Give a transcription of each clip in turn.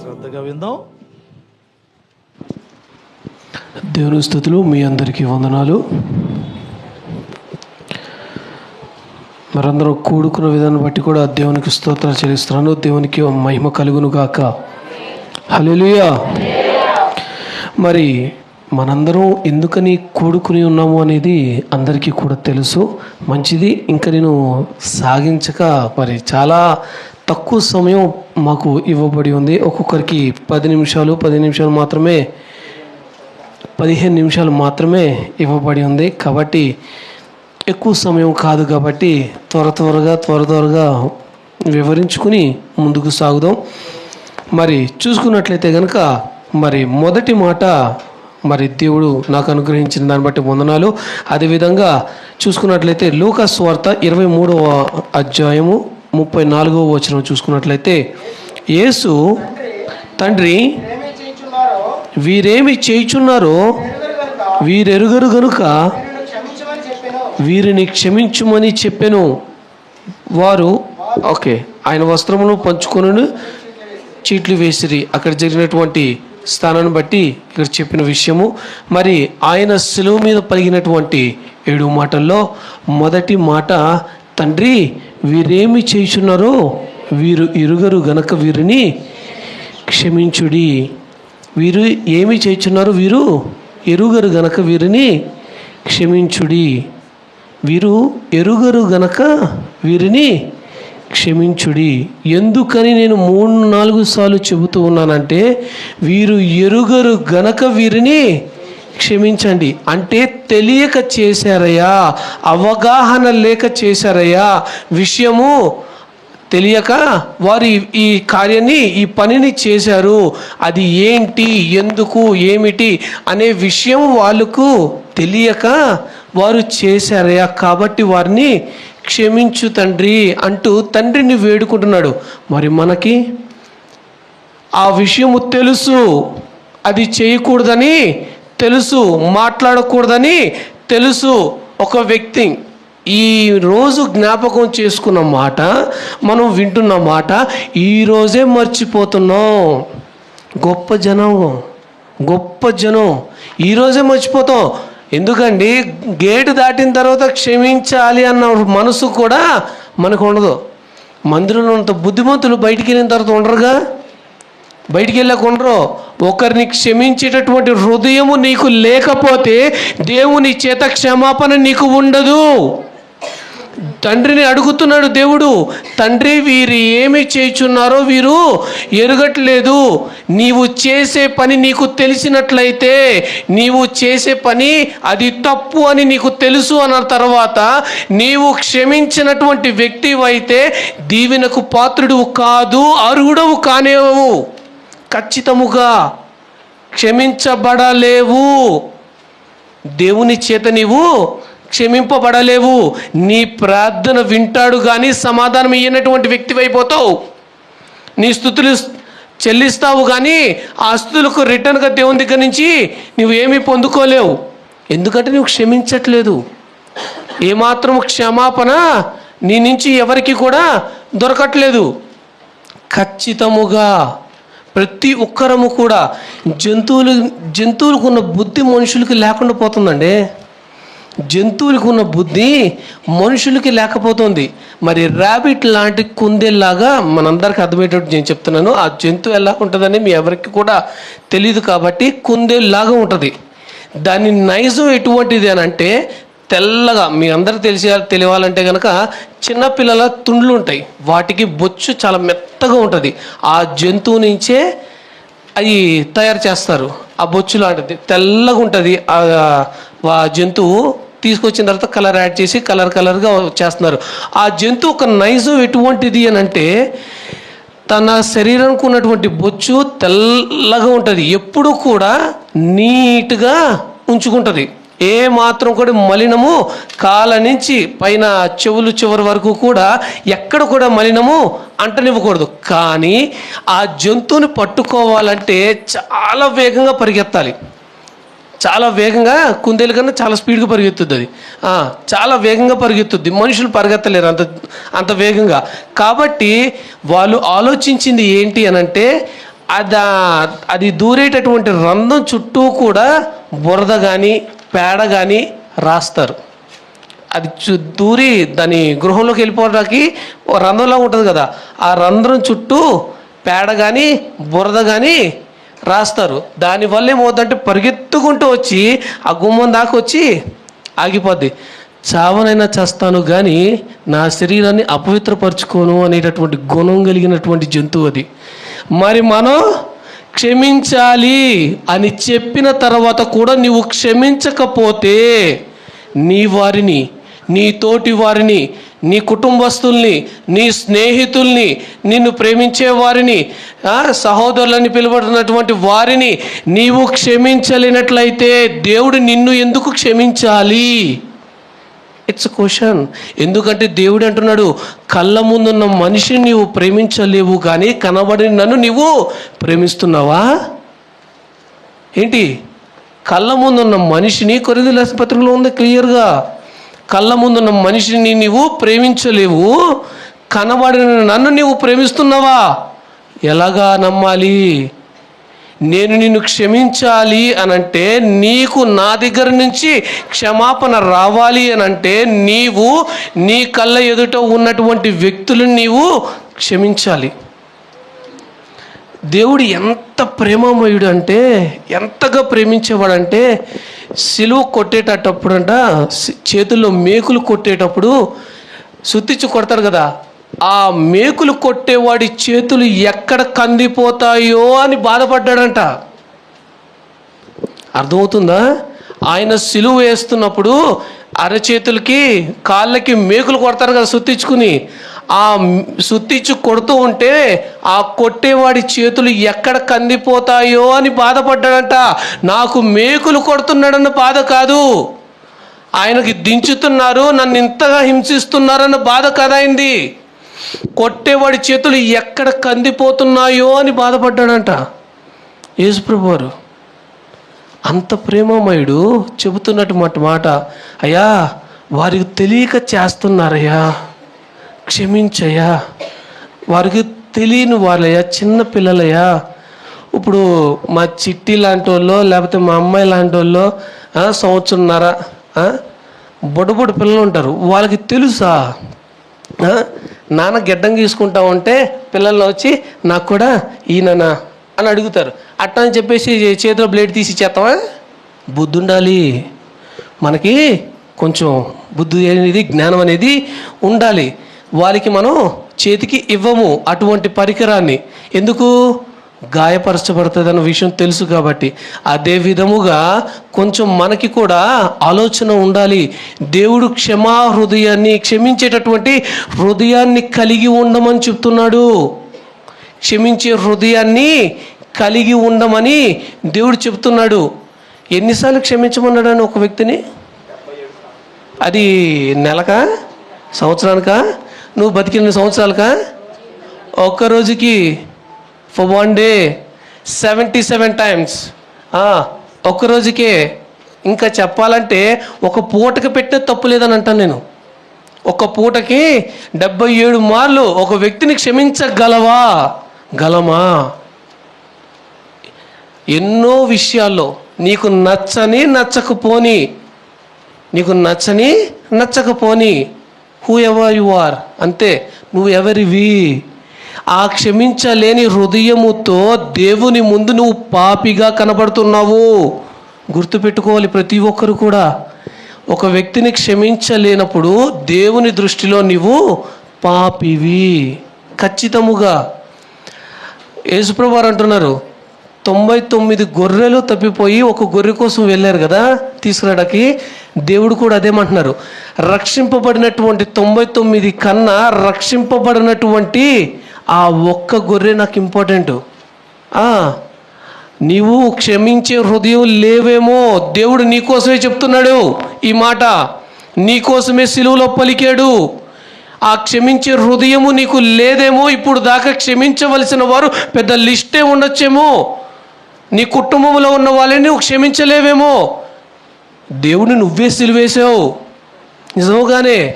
శ్రద్ధగా విందాం. దేవుని స్థుతులు మీ అందరికీ వందనాలు. మరందరూ కూడుకున్న విధానం బట్టి కూడా దేవునికి స్తోత్రాలు చెల్లిస్తున్నాను. దేవునికి మహిమ కలుగును గాక హలో మరి మనందరం ఎందుకని కూడుకుని ఉన్నాము అనేది అందరికీ కూడా తెలుసు. మంచిది ఇంకా నేను సాగించక మరి చాలా తక్కువ సమయం మాకు ఇవ్వబడి ఉంది. ఒక్కొక్కరికి పది నిమిషాలు పది నిమిషాలు మాత్రమే పదిహేను నిమిషాలు మాత్రమే ఇవ్వబడి ఉంది. కాబట్టి ఎక్కువ సమయం కాదు కాబట్టి త్వర త్వరగా త్వర త్వరగా వివరించుకుని ముందుకు సాగుదాం. మరి చూసుకున్నట్లయితే కనుక మరి మొదటి మాట మరి దేవుడు నాకు అనుగ్రహించిన దాన్ని బట్టి వందనాలు. అదేవిధంగా చూసుకున్నట్లయితే లూకాస్ వార్త ఇరవై మూడవ అధ్యాయము ముప్పై నాలుగవ వచనం చూసుకున్నట్లయితే యేసు తండ్రి వీరేమి చేయుచున్నారో వీరెరుగరు గనుక క్షమించమని చెప్పాను వీరిని క్షమించుమని చెప్పాను. వారు ఓకే ఆయన వస్త్రమును పంచుకొని చీట్లు వేసిరి. అక్కడ జరిగినటువంటి స్థానాన్ని బట్టి ఇక్కడ చెప్పిన విషయము. మరి ఆయన సెలవు మీద పలిగినటువంటి ఏడు మాటల్లో మొదటి మాట తండ్రి వీరేమి చేయుచున్నారో వీరు ఇరుగరు గనక వీరిని క్షమించుడి. వీరు ఏమి చేయుచున్నారు వీరు ఎరుగరు గనక వీరిని క్షమించుడి. వీరు ఎరుగరు గనక వీరిని క్షమించుడి. ఎందుకని నేను మూడు నాలుగు సార్లు చెబుతూ ఉన్నానంటే వీరు ఎరుగరు గనక వీరిని క్షమించండి. అంటే తెలియక చేశారయ్యా అవగాహన లేక చేశారయ్యా. విషయము తెలియక వారు ఈ- ఈ కార్యాన్ని ఈ పనిని చేశారు. అది ఏంటి ఎందుకు ఏమిటి అనే విషయం వాళ్ళకు తెలియక వారు చేశారయ్యా. కాబట్టి వారిని క్షమించు తండ్రి అంటూ తండ్రిని వేడుకుంటున్నాడు. మరి మనకి ఆ విషయము తెలుసు. అది చేయకూడదని తెలుసు. మాట్లాడకూడదని తెలుసు. ఒక వ్యక్తి ఈ రోజు జ్ఞాపకం చేసుకున్న మాట మనం వింటున్న మాట ఈరోజే మర్చిపోతున్నాం. గొప్ప జనం గొప్ప జనం. ఈరోజే మర్చిపోతాం. ఎందుకండి? గేటు దాటిన తర్వాత క్షమించాలి అన్న మనసు కూడా మనకు ఉండదు. మందిరంలో అంత బుద్ధిమంతులు బయటికి వెళ్ళిన తర్వాత ఉండరుగా? బయటికి వెళ్ళకుండ్రో ఒకరిని క్షమించేటటువంటి హృదయము నీకు లేకపోతే దేవుని చేత క్షమాపణ నీకు ఉండదు. తండ్రిని అడుగుతున్నాడు దేవుడు తండ్రి వీరు ఏమి చేయుచున్నారో వీరు ఎరగట్లేదు. నీవు చేసే పని నీకు తెలిసినట్లయితే నీవు చేసే పని అది తప్పు అని నీకు తెలుసు అన్న తర్వాత నీవు క్షమించినటువంటి వ్యక్తివైతే దీవెనకు పాత్రుడు కాదు అర్హుడవు కానేవు. ఖచ్చితముగా క్షమించబడలేవు. దేవుని చేత నీవు క్షమింపబడలేవు. నీ ప్రార్థన వింటాడు కానీ సమాధానం ఇయ్యనటువంటి వ్యక్తివైపోతావు. నీ స్థుతులు చెల్లిస్తావు కానీ ఆ స్థుతులకు రిటర్న్గా దేవుని దగ్గర నుంచి నువ్వు ఏమీ పొందుకోలేవు. ఎందుకంటే నువ్వు క్షమించట్లేదు. ఏమాత్రం క్షమాపణ నీ నుంచి ఎవరికి కూడా దొరకట్లేదు. ఖచ్చితముగా ప్రతి ఒక్కరము కూడా జంతువులు జంతువులకు ఉన్న బుద్ధి మనుషులకి లేకుండా పోతుందండి. జంతువులకు ఉన్న బుద్ధి మనుషులకి లేకపోతుంది. మరి ర్యాబిట్ లాంటి కుందేలాగా మనందరికి అర్థమయ్యేటట్టు నేను చెప్తున్నాను. ఆ జంతువు ఎలా ఉంటుందని మీ ఎవరికి కూడా తెలియదు కాబట్టి కుందేలాగా ఉంటుంది. దాని నైజం ఎటువంటిది అని అంటే తెల్లగా మీ అందరూ తెలిసి తెలియాలంటే కనుక చిన్నపిల్లల తుండ్లు ఉంటాయి. వాటికి బొచ్చు చాలా మెత్తగా ఉంటుంది. ఆ జంతువు నుంచే అవి తయారు చేస్తారు. ఆ బొచ్చు లాంటిది తెల్లగా ఉంటుంది ఆ జంతువు తీసుకొచ్చిన తర్వాత కలర్ యాడ్ చేసి కలర్ కలర్గా చేస్తున్నారు. ఆ జంతువు ఒక నైజం ఎటువంటిది అని అంటే తన శరీరానికి ఉన్నటువంటి బొచ్చు తెల్లగా ఉంటుంది. ఎప్పుడు కూడా నీట్గా ఉంచుకుంటుంది. ఏ మాత్రం కూడా మలినము కాల నుంచి పైన చెవులు చివరి వరకు కూడా ఎక్కడ కూడా మలినము అంటనివ్వకూడదు. కానీ ఆ జంతువుని పట్టుకోవాలంటే చాలా వేగంగా పరిగెత్తాలి. చాలా వేగంగా కుందేలు కన్నా చాలా స్పీడ్గా పరిగెత్తుద్ది అది. చాలా వేగంగా పరిగెత్తుద్ది. మనుషులు పరిగెత్తలేరు అంత అంత వేగంగా. కాబట్టి వాళ్ళు ఆలోచించింది ఏంటి అని అంటే అది అది దూరేటటువంటి రంధ్రం చుట్టూ కూడా బురద కానీ పేడ కానీ రాస్తారు. అది చు- దూరి దాని గృహంలోకి వెళ్ళిపోవడానికి ఒక రంధ్రంలా ఉంటుంది కదా. ఆ రంధ్రం చుట్టూ పేడ కానీ బురద కానీ రాస్తారు. దానివల్ల ఏమవుతుందంటే పరిగెత్తుకుంటూ వచ్చి ఆ గుమ్మం దాకా వచ్చి ఆగిపోద్ది. చావనైనా చేస్తాను కానీ నా శరీరాన్ని అపవిత్రపరచుకోను అనేటటువంటి గుణం కలిగినటువంటి జంతువు అది. మరి మనం క్షమించాలి అని చెప్పిన తర్వాత కూడా నీవు క్షమించకపోతే నీ వారిని నీ తోటి వారిని నీ కుటుంబస్తుల్ని నీ స్నేహితుల్ని నిన్ను ప్రేమించే వారిని సహోదరులని పిలువడుతున్నటువంటి వారిని నీవు క్షమించలేనట్లయితే దేవుడు నిన్ను ఎందుకు క్షమించాలి? ఇట్స్ క్వశ్చన్ ఎందుకంటే దేవుడు అంటున్నాడు కళ్ళ ముందున్న మనిషిని నీవు ప్రేమించలేవు కానీ కనబడిన నన్ను నీవు ప్రేమిస్తున్నావా? ఏంటి? కళ్ళ ముందున్న మనిషిని కొరిది పత్రికలో ఉంది క్లియర్గా. కళ్ళ ముందున్న మనిషిని నీవు ప్రేమించలేవు. కనబడిన నన్ను నీవు ప్రేమిస్తున్నావా? ఎలాగా నమ్మాలి? నేను నిన్ను క్షమించాలి అనంటే నీకు నా దగ్గర నుంచి క్షమాపణ రావాలి అనంటే నీవు నీ కళ్ళ ఎదుట ఉన్నటువంటి వ్యక్తులను నీవు క్షమించాలి. దేవుడు ఎంత ప్రేమమయుడు అంటే ఎంతగా ప్రేమించేవాడంటే సిలువ కొట్టేటప్పుడంట అంట చేతుల్లో మేకులు కొట్టేటప్పుడు సుత్తిచ్చి కొడతారు కదా. ఆ మేకులు కొట్టేవాడి చేతులు ఎక్కడ కందిపోతాయో అని బాధపడ్డాడంట. అర్థమవుతుందా? ఆయన సిలువ వేస్తున్నప్పుడు అరచేతులకి కాళ్ళకి మేకులు కొడతారు కదా సుత్తించుకుని ఆ మ్- కొడుతూ ఉంటే ఆ కొట్టేవాడి చేతులు ఎక్కడ కందిపోతాయో అని బాధపడ్డాడంట. నాకు మేకులు కొడుతున్నాడన్న బాధ కాదు. ఆయనకి దించుతున్నారు నన్ను ఇంతగా హింసిస్తున్నారన్న బాధ కదైంది. కొట్టేవాడి చేతులు ఎక్కడ కందిపోతున్నాయో అని బాధపడ్డాడంట. యేసుప్రభు వారు అంత ప్రేమమయుడు మాట మాట అయ్యా వారికి తెలియక చేస్తున్నారయ్యా. క్షమించయ్యా. వారికి తెలియని వాళ్ళయ్యా చిన్న పిల్లలయ్యా. ఇప్పుడు మా చిట్టి లాంటి వాళ్ళు లేకపోతే మా అమ్మాయి లాంటి వాళ్ళు సంవత్సరంన్నర ఆ, పిల్లలు ఉంటారు. వాళ్ళకి తెలుసా? నాన్న గిడ్డం తీసుకుంటా ఉంటే పిల్లలు వచ్చి నాకు కూడా ఈయననా అని అడుగుతారు. అట్ట అని చెప్పేసి చేతిలో బ్లేడ్ తీసి ఇచ్చేస్తావా బుద్ధి ఉండాలి మనకి కొంచెం బుద్ధి అనేది జ్ఞానం అనేది ఉండాలి. వాళ్ళకి మనం చేతికి ఇవ్వము అటువంటి పరికరాన్ని. ఎందుకు? గాయపరచబడుతుంది అన్న విషయం తెలుసు కాబట్టి. అదే విధముగా కొంచెం మనకి కూడా ఆలోచన ఉండాలి. దేవుడు క్షమా హృదయాన్ని క్షమించేటటువంటి హృదయాన్ని కలిగి ఉండమని చెప్తున్నాడు. క్షమించే హృదయాన్ని కలిగి ఉండమని దేవుడు చెప్తున్నాడు. ఎన్నిసార్లు క్షమించమన్నాడు అని ఒక వ్యక్తిని? అది నెలకా? సంవత్సరానికా? నువ్వు బతికిన సంవత్సరాలకా? ఒక్క రోజుకి for one day seventy seven times ఒక్క రోజుకే. ఇంకా చెప్పాలంటే ఒక పూటకి పెట్టే తప్పు లేదని అంటాను నేను. ఒక పూటకి డెబ్బై ఏడు మార్లు ఒక వ్యక్తిని క్షమించగలవా? గలమా? ఎన్నో విషయాల్లో నీకు నచ్చని నచ్చకపోని నీకు నచ్చని నచ్చకపోని హూ ఎవర్ యు ఆర్ అంతే నువ్వు ఎవరివి ఆ క్షమించలేని హృదయముతో దేవుని ముందు నువ్వు పాపిగా కనబడుతున్నావు. గుర్తుపెట్టుకోవాలి ప్రతి ఒక్కరు కూడా. ఒక వ్యక్తిని క్షమించలేనప్పుడు దేవుని దృష్టిలో నీవు పాపివి. ఖచ్చితముగా. యేసుప్రభు వారు అంటున్నారు తొంభై తొమ్మిది గొర్రెలు తప్పిపోయి ఒక గొర్రె కోసం వెళ్ళారు కదా తీసుకురావడానికి. దేవుడు కూడా అదేమంటున్నారు రక్షింపబడినటువంటి తొంభై తొమ్మిది కన్నా రక్షింపబడినటువంటి ఆ ఒక్క గొర్రె నాకు ఇంపార్టెంట్. నీవు క్షమించే హృదయం లేవేమో. దేవుడు నీకోసమే చెప్తున్నాడు ఈ మాట. నీకోసమే సిలువలో పలికాడు. ఆ క్షమించే హృదయము నీకు లేదేమో. ఇప్పుడు దాకా క్షమించవలసిన వారు పెద్ద లిస్టే ఉండొచ్చేమో. నీ కుటుంబంలో ఉన్న వాళ్ళని నువ్వు క్షమించలేవేమో. దేవుని నువ్వే సిలువేశావు. నిజముగానే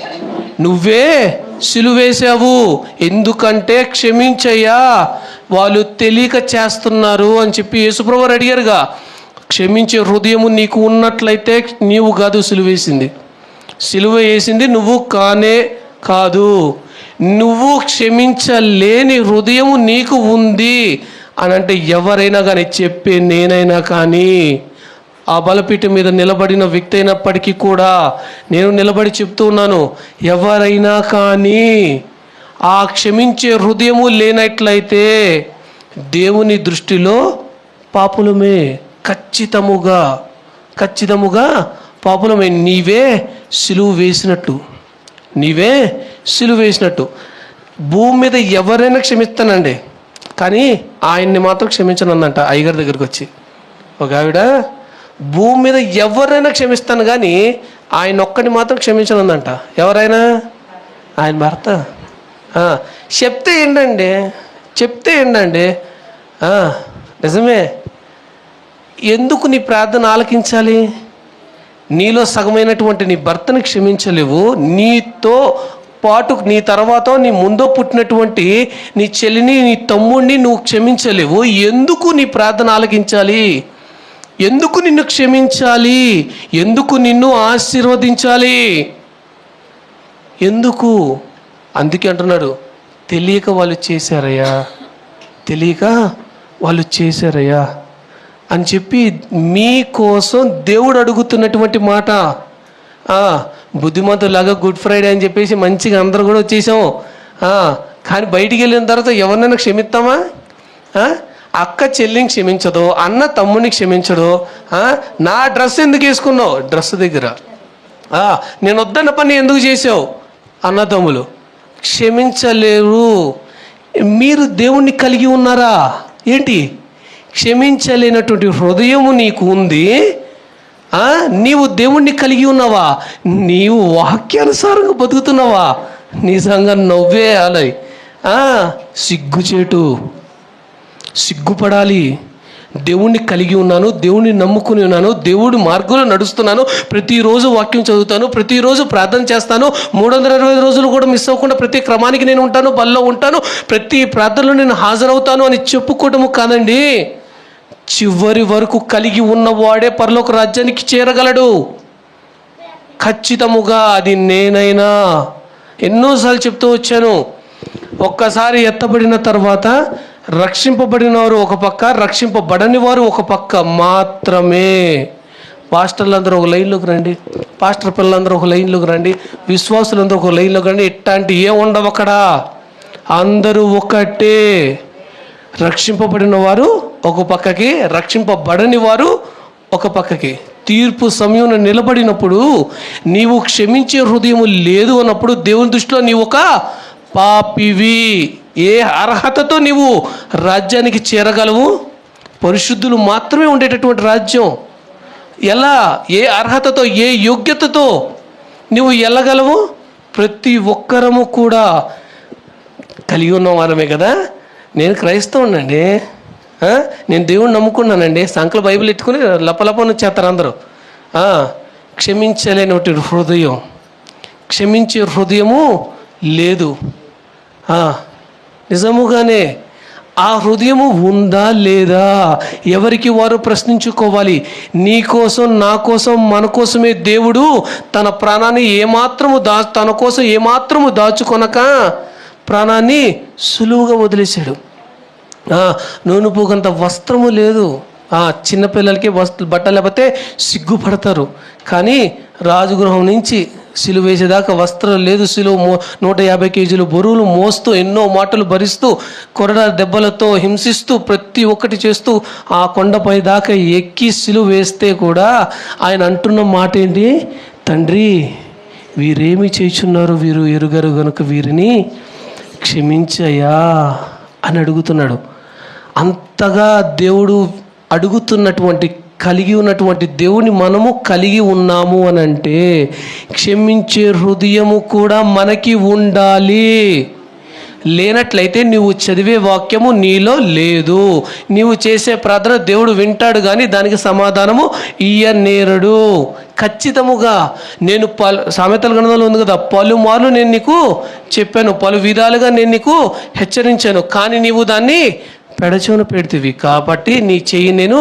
నువ్వే సిలువేశావు. ఎందుకంటే క్షమించయ్యా వాళ్ళు తెలియక చేస్తున్నారు అని చెప్పి యేసుప్రభు అడిగారుగా క్షమించే హృదయము నీకు ఉన్నట్లయితే నీవు కాదు సిలువేసింది. సిలువ వేసింది నువ్వు కానే కాదు. నువ్వు క్షమించలేని హృదయము నీకు ఉంది. అని అంటే ఎవరైనా కానీ చెప్పే నేనైనా కానీ ఆ బలపీఠం మీద నిలబడిన వ్యక్తి అయినప్పటికీ కూడా నేను నిలబడి చెప్తూ ఉన్నాను ఎవరైనా కానీ ఆ క్షమించే హృదయము లేనట్లయితే దేవుని దృష్టిలో పాపులమే ఖచ్చితముగా ఖచ్చితముగా పాపులమే. నీవే సిలువు వేసినట్టు నీవే సిలువు వేసినట్టు. భూమి మీద ఎవరైనా క్షమిస్తానండి. కానీ ఆయన్ని మాత్రం క్షమించనుందంట అయ్యగారి దగ్గరికి వచ్చి. ఒక ఆవిడ భూమి మీద ఎవరైనా క్షమిస్తాను కానీ ఆయన ఒక్కడిని మాత్రం క్షమించనుందంట ఎవరైనా ఆయన భర్త. చెప్తే ఏంటండి? చెప్తే ఏంటండి? నిజమే. ఎందుకు నీ ప్రార్థన ఆలకించాలి? నీలో సగమైనటువంటి నీ భర్తని క్షమించలేవు నీతో పాటు నీ తర్వాత నీ ముందు పుట్టినటువంటి నీ చెల్లిని నీ తమ్ముడిని నువ్వు క్షమించలేవు. ఎందుకు నీ ప్రార్థన ఆలకించాలి? ఎందుకు నిన్ను క్షమించాలి? ఎందుకు నిన్ను ఆశీర్వదించాలి? ఎందుకు? అందుకే అంటున్నాడు తెలియక వాళ్ళు చేశారయ్యా. తెలియక వాళ్ళు చేశారయ్యా. అని చెప్పి మీకోసం దేవుడు అడుగుతున్నటువంటి మాట. బుద్ధిమంతులాగా గుడ్ ఫ్రైడే అని చెప్పేసి మంచిగా అందరూ కూడా వచ్చేసాము. కానీ బయటికి వెళ్ళిన తర్వాత ఎవరినైనా క్షమిస్తామా? అక్క చెల్లిని క్షమించదు అన్న తమ్ముని క్షమించడు నా డ్రెస్ ఎందుకు వేసుకున్నావు? డ్రెస్ దగ్గర. నేను వద్దన్న పని ఎందుకు చేసావు? అన్నదమ్ములు క్షమించలేరు. మీరు దేవుణ్ణి కలిగి ఉన్నారా? ఏంటి? క్షమించలేనటువంటి హృదయము నీకు ఉంది. నీవు దేవుణ్ణి కలిగి ఉన్నావా? నీవు వాక్యానుసారంగా బతుకుతున్నావా? నిజంగా నవ్వే అలై సిగ్గుచేటు. సిగ్గుపడాలి. దేవుణ్ణి కలిగి ఉన్నాను దేవుణ్ణి నమ్ముకుని ఉన్నాను దేవుడి మార్గంలో నడుస్తున్నాను ప్రతిరోజు వాక్యం చదువుతాను ప్రతిరోజు ప్రార్థన చేస్తాను మూడు వందల ఇరవై ఐదు రోజులు కూడా మిస్ అవ్వకుండా ప్రతి క్రమానికి నేను ఉంటాను బల్లో ఉంటాను ప్రతి ప్రార్థనలో నేను హాజరవుతాను అని చెప్పుకోవటము కాదండి. చివరి వరకు కలిగి ఉన్నవాడే పరలోక రాజ్యానికి చేరగలడు. ఖచ్చితముగా అది నేనైనా. ఎన్నోసార్లు చెప్తూ వచ్చాను. ఒక్కసారి ఎత్తబడిన తర్వాత రక్షింపబడిన వారు ఒక పక్క రక్షింపబడని వారు ఒక పక్క మాత్రమే. పాస్టర్లందరూ ఒక లైన్లోకి రండి. పాస్టర్ పిల్లలందరూ ఒక లైన్లోకి రండి. విశ్వాసులందరూ ఒక లైన్లోకి రండి. ఇట్లాంటి ఏ ఉండవు అక్కడ. అందరూ ఒకటే. రక్షింపబడిన వారు ఒక పక్కకి రక్షింపబడని వారు ఒక పక్కకి. తీర్పు సమయం నిలబడినప్పుడు నీవు క్షమించే హృదయం లేదు అన్నప్పుడు దేవుని దృష్టిలో నీవు ఒక పాపివి. ఏ అర్హతతో నీవు రాజ్యానికి చేరగలవు? పరిశుద్ధులు మాత్రమే ఉండేటటువంటి రాజ్యం. ఎలా? ఏ అర్హతతో ఏ యోగ్యతతో నువ్వు వెళ్ళగలవు ప్రతి ఒక్కరము కూడా కలిగి ఉన్న వారమే కదా? నేను క్రైస్తవునండి నేను దేవుణ్ణి నమ్ముకున్నానండి. సంకల బైబిల్ ఎట్టుకుని లపలపన చేస్తారు అందరూ. క్షమించలేనటువంటి హృదయం. క్షమించే హృదయము లేదు. నిజముగానే ఆ హృదయము ఉందా లేదా? ఎవరికి వారు ప్రశ్నించుకోవాలి? నీ కోసం నా కోసం మన కోసమే దేవుడు తన ప్రాణాన్ని ఏమాత్రము దా తన కోసం ఏమాత్రము దాచుకొనక ప్రాణాన్ని సులువుగా వదిలేశాడు. నూనె పోగంత వస్త్రము లేదు. చిన్నపిల్లలకి వస్త్ర బట్టలు లేకపోతే సిగ్గుపడతారు. కానీ రాజగృహం నుంచి సిలువ వేసేదాకా వస్త్రం లేదు. సిలువ మో నూట యాభై కేజీలు బరువులు మోస్తూ ఎన్నో మాటలు భరిస్తూ కొరడ దెబ్బలతో హింసిస్తూ ప్రతి ఒక్కటి చేస్తూ ఆ కొండపై దాకా ఎక్కి సిలువ వేస్తే కూడా ఆయన అంటున్న మాట ఏంటి? తండ్రి వీరేమి చేయుచున్నారు వీరు ఎరుగరు గనుక వీరిని క్షమించయా అని అడుగుతున్నాడు. అంతగా దేవుడు అడుగుతున్నటువంటి కలిగి ఉన్నటువంటి దేవుని మనము కలిగి ఉన్నాము అని అంటే క్షమించే హృదయము కూడా మనకి ఉండాలి. లేనట్లయితే నువ్వు చదివే వాక్యము నీలో లేదు. నీవు చేసే ప్రార్థన దేవుడు వింటాడు కానీ దానికి సమాధానము ఇయ్యనేరడు. ఖచ్చితముగా నేను పలు సామెతల గ్రంథంలో ఉంది కదా పలుమార్లు నేను నీకు చెప్పాను పలు విధాలుగా నేను నీకు హెచ్చరించాను కానీ నీవు దాన్ని పెడచోన పెడితివి కాబట్టి నీ చెయ్యి నేను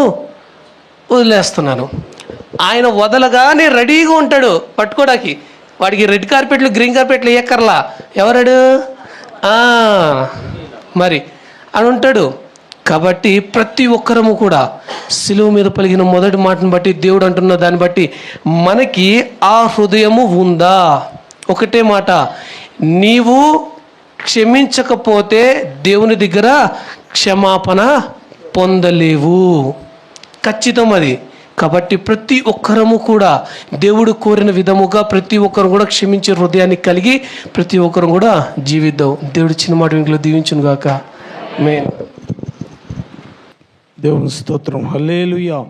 వదిలేస్తున్నాను. ఆయన వదలగానే రెడీగా ఉంటాడు పట్టుకోవడానికి వాడికి రెడ్ కార్పెట్లు గ్రీన్ కార్పెట్లు ఎక్కర్లా ఎవరాడు? మరి అని ఉంటాడు. కాబట్టి ప్రతి ఒక్కరము కూడా సిలువు మీద పలిగిన మొదటి మాటను బట్టి దేవుడు అంటున్న దాన్ని బట్టి మనకి ఆ హృదయము ఉందా? ఒకటే మాట. నీవు క్షమించకపోతే దేవుని దగ్గర క్షమాపణ పొందలేవు. ఖచ్చితం అది. కాబట్టి ప్రతి ఒక్కరము కూడా దేవుడు కోరిన విధముగా ప్రతి ఒక్కరు కూడా క్షమించే హృదయాన్ని కలిగి ప్రతి ఒక్కరు కూడా జీవిద్దాం. దేవుడు చిన్న మాట ఇంట్లో దీవించును గాక. మే దేవుని స్తోత్రం. హలేలుయా